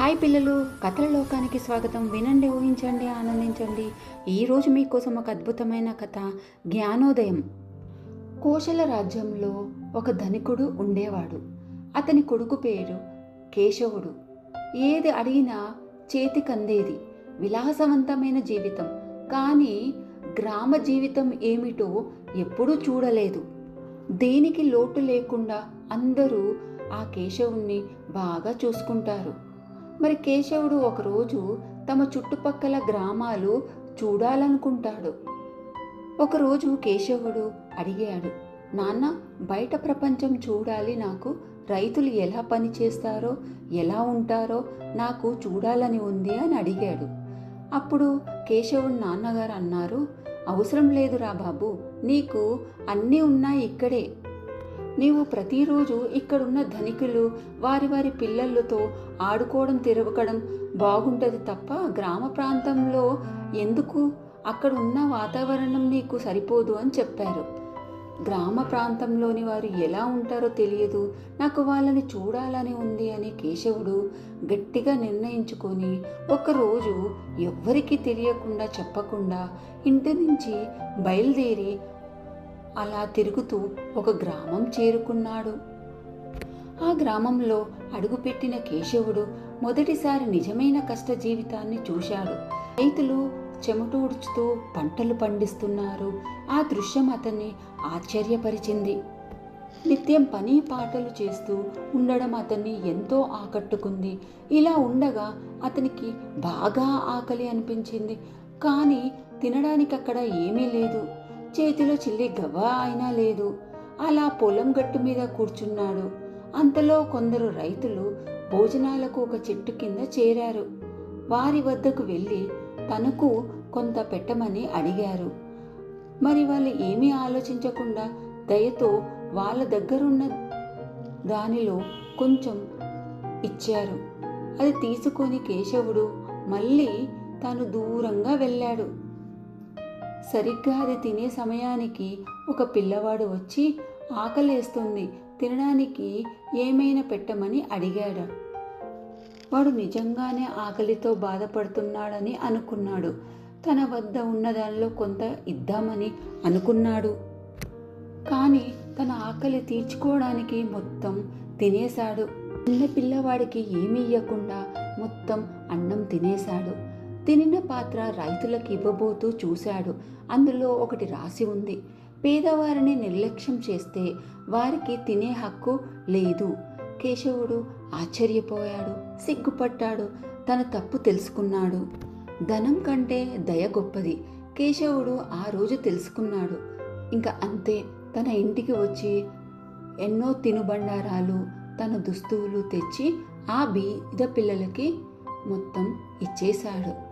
Hi పిల్లలు కథల లోకానికి స్వాగతం. వినండి ఊహించండి ఆనందించండి. ఈరోజు మీకోసం ఒక అద్భుతమైన కథ జ్ఞానోదయం. కోశల రాజ్యంలో ఒక ధనికుడు ఉండేవాడు. అతని కొడుకు పేరు కేశవుడు. ఏది అడిగినా చేతికందేది విలాసవంతమైన జీవితం. కానీ గ్రామ జీవితం ఏమిటో ఎప్పుడూ చూడలేదు. దేనికి లోటు లేకుండా అందరూ ఆ కేశవుణ్ణి బాగా చూసుకుంటారు. మరి కేశవుడు ఒకరోజు తమ చుట్టుపక్కల గ్రామాలు చూడాలనుకుంటాడు. ఒకరోజు కేశవుడు అడిగాడు నాన్న బయట ప్రపంచం చూడాలి నాకు. రైతులు ఎలా పని చేస్తారో ఎలా ఉంటారో నాకు చూడాలని ఉంది అని అడిగాడు. అప్పుడు కేశవుడు నాన్నగారు అన్నారు అవసరం లేదురా బాబు నీకు అన్నీ ఉన్నాయి ఇక్కడే. నీవు ప్రతిరోజు ఇక్కడున్న ధనికులు వారి వారి పిల్లలతో ఆడుకోవడం తిరగడం బాగుంటుంది తప్ప గ్రామ ప్రాంతంలో ఎందుకు? అక్కడ ఉన్న వాతావరణం నీకు సరిపోదు అని చెప్పారు. గ్రామ ప్రాంతంలోని వారు ఎలా ఉంటారో తెలియదు. నాకు వాళ్ళని చూడాలని ఉంది అని కేశవుడు గట్టిగా నిర్ణయించుకొని ఒకరోజు ఎవ్వరికీ తెలియకుండా చెప్పకుండా ఇంటి నుంచి బయలుదేరి అలా తిరుగుతూ ఒక గ్రామం చేరుకున్నాడు. ఆ గ్రామంలో అడుగుపెట్టిన కేశవుడు మొదటిసారి నిజమైన కష్ట జీవితాన్ని చూశాడు. రైతులు చెమటూడ్చుతూ పంటలు పండిస్తున్నారు. ఆ దృశ్యం అతన్ని ఆశ్చర్యపరిచింది. నిత్యం పని పాటలు చేస్తూ ఉండడం అతన్ని ఎంతో ఆకట్టుకుంది. ఇలా ఉండగా అతనికి బాగా ఆకలి అనిపించింది. కానీ తినడానికి అక్కడ ఏమీ లేదు. చేతిలో చిల్లి గవ్వ అయినా లేదు. అలా పొలం గట్టు మీద కూర్చున్నాడు. అంతలో కొందరు రైతులు భోజనాలకు ఒక చెట్టు కింద చేరారు. వారి వద్దకు వెళ్ళి తనకు కొంత పెట్టమని అడిగారు. మరి వాళ్ళు ఏమీ ఆలోచించకుండా దయతో వాళ్ళ దగ్గరున్న దానిలో కొంచెం ఇచ్చారు. అది తీసుకొని కేశవుడు మళ్ళీ తాను దూరంగా వెళ్ళాడు. సరిగ్గా అది తినే సమయానికి ఒక పిల్లవాడు వచ్చి ఆకలేస్తుంది. తినడానికి ఏమైనా పెట్టమని అడిగాడు. వాడు నిజంగానే ఆకలితో బాధపడుతున్నాడని అనుకున్నాడు. తన వద్ద ఉన్న దానిలో కొంత ఇద్దామని అనుకున్నాడు. కానీ తన ఆకలి తీర్చుకోవడానికి మొత్తం తినేశాడు. చిన్న పిల్లవాడికి ఏమీ ఇవ్వకుండా మొత్తం అన్నం తినేశాడు. తినిన పాత్ర రైతులకు ఇవ్వబోతూ చూశాడు. అందులో ఒకటి రాసి ఉంది. పేదవారిని నిర్లక్ష్యం చేస్తే వారికి తినే హక్కు లేదు. కేశవుడు ఆశ్చర్యపోయాడు. సిగ్గుపట్టాడు తన తప్పు తెలుసుకున్నాడు. ధనం కంటే దయ గొప్పది. కేశవుడు ఆ రోజు తెలుసుకున్నాడు. ఇంకా అంతే. తన ఇంటికి వచ్చి ఎన్నో తినుబండారాలు తన దుస్తువులు తెచ్చి ఆ బీద పిల్లలకి మొత్తం ఇచ్చేశాడు.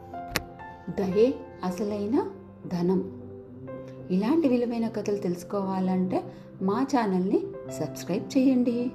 దయే అసలైన ధనం. ఇలాంటి విలువైన కథలు తెలుసుకోవాలంటే మా ఛానల్ని సబ్స్క్రైబ్ చేయండి.